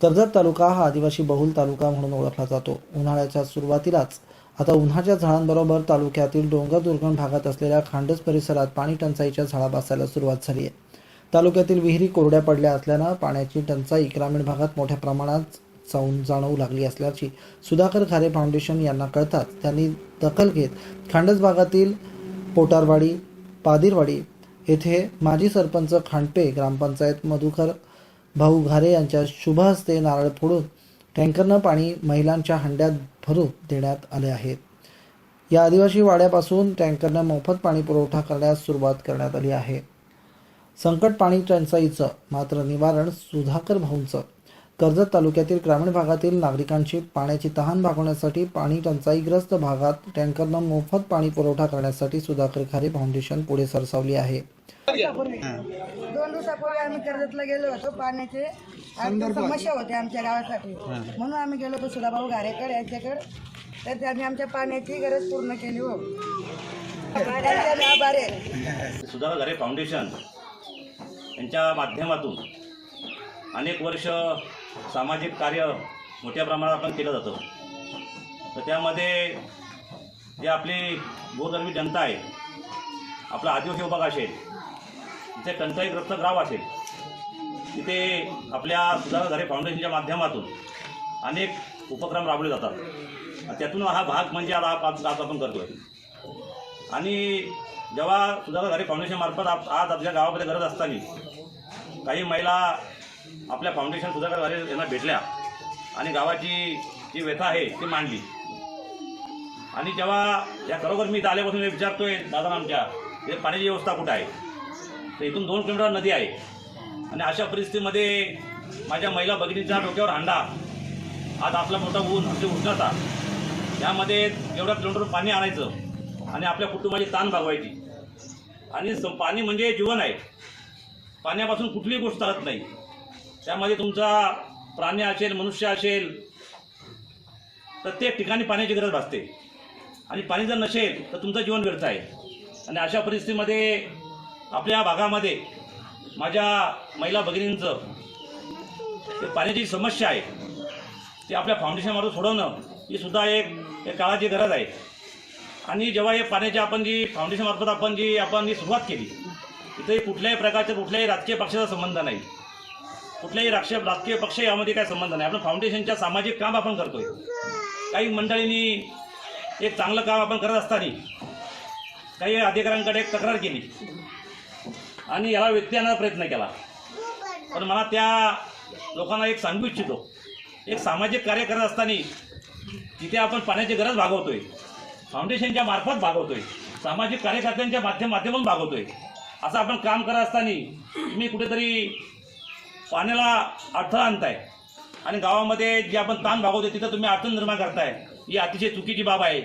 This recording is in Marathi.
कर्जत तालुका हा आदिवासी बहुल तालुका म्हणून ओळखला जातो. उन्हाळ्याच्या सुरुवातीलाच आता उन्हाच्या झाडांबरोबर तालुक्यातील डोंगर दुर्गम भागात असलेल्या खांडस परिसरात पाणी टंचाईच्या झाडा बसायला सुरुवात झाली आहे. तालुक्यातील विहिरी कोरड्या पडल्या असल्यानं पाण्याची टंचाई ग्रामीण भागात मोठ्या प्रमाणात जाऊन जाणवू लागली असल्याची सुधाकर खारे फाउंडेशन यांना कळताच त्यांनी दखल घेत खांडस भागातील पोटारवाडी पादिरवाडी येथे माजी सरपंच खांडपे ग्रामपंचायत मधुकर भाऊ घारे यांच्या शुभ हस्ते नारळ फोडून टँकरनं पाणी महिलांच्या हंड्यात भरून देण्यात आले आहेत या आदिवासी वाड्यापासून टँकरनं मोफत पाणी पुरवठा करण्यास सुरुवात करण्यात आली आहे. संकट पाणी टंचाईचं मात्र निवारण सुधाकर भाऊंचं कर्जत तालुक्यातील ग्रामीण भागातील नागरिकांची पाण्याची तहान भागवण्यासाठी पाणी टंचाईग्रस्त भागात टँकरनं मोफत पाणी पुरवठा करण्यासाठी सुधाकर खारे फाउंडेशन पुढे सरसावली आहे. दोन दिवसापूर्वी आम्ही कर्जतला गेलो होतो पाण्याचे. समस्या होती आमच्या गावासाठी. म्हणून आम्ही गेलो होतो सुधाभाऊ घारेकर यांच्याकडे. तर त्यांनी आमच्या पाण्याची गरज पूर्ण केली हो. सुधाकर घरे फाउंडेशन यांच्या माध्यमातून अनेक वर्ष सामाजिक कार्य मोठ्या प्रमाणात आपण केलं जातं. तर त्यामध्ये जे आपली गोरगरबी जनता आहे आपला आदिवासी विभाग असेल तिथे टंचाईग्रस्त गाव असेल तिथे आपल्या सुधारा घरे फाउंडेशनच्या माध्यमातून अनेक उपक्रम राबवले जातात. त्यातून हा भाग म्हणजे आता आज आज आपण आहे आणि जेव्हा सुधारा घरे फाउंडेशनमार्फत आज आपल्या गावामध्ये गरज असताना काही महिला आपल्या फाउंडेशन सुधाकर यांना भेटल्या आणि गावाची जी व्यथा आहे ती मांडली. आणि जेव्हा या खरोखर मी इथं आल्यापासून मी विचारतोय दादा आमच्या इथे पाण्याची व्यवस्था कुठं आहे? तर इथून दोन किलोमीटर नदी आहे. आणि अशा परिस्थितीमध्ये माझ्या महिला भगिनीच्या डोक्यावर हांडा. आज आपला मोठा ऊन आपली उष्णता. यामध्ये एवढ्या किलोमीटर पाणी आणायचं आणि आपल्या कुटुंबाची ताण भागवायची. आणि पाणी म्हणजे जीवन आहे. पाण्यापासून कुठलीही गोष्ट चालत नाही. त्यामध्ये तुमचा प्राणी असेल मनुष्य असेल प्रत्येक ठिकाणी पाण्याची गरज भासते. आणि पाणी जर नसेल तर तुमचं जीवन व्यर्थ आहे. आणि अशा परिस्थितीमध्ये आपल्या भागामध्ये माझ्या महिला भगिनींचं ते पाण्याची समस्या आहे ती आपल्या फाउंडेशनमार्फत सोडवणं ही सुद्धा एक काळाची गरज आहे. आणि जेव्हा हे पाण्याची आपण जी फाउंडेशनमार्फत आपण जी आपण जी सुरुवात केली इथे कुठल्याही प्रकारचे कुठल्याही राजकीय पक्षाचा संबंध नाही. कुठल्याही राजकीय राजकीय पक्ष यामध्ये काही संबंध नाही. आपण फाउंडेशनच्या सामाजिक काम आपण करतोय. काही मंडळींनी एक चांगलं काम आपण करत असताना काही अधिकाऱ्यांकडे तक्रार केली. आणि याला व्यक्ती आणण्याचा प्रयत्न केला. पण मला त्या लोकांना एक सांगू इच्छितो. एक सामाजिक कार्य करत असताना तिथे आपण पाण्याची गरज भागवतोय. फाउंडेशनच्या मार्फत भागवतोय. सामाजिक कार्यकर्त्यांच्या माध्यम माध्यमातून भागवतोय. असं आपण काम करत असताना मी कुठेतरी पाण्याला अडथळा आणताय. आणि गावामध्ये जे आपण ताण भागवतोय तिथं तुम्ही अडचण निर्माण करताय. ही अतिशय चुकीची बाब आहे.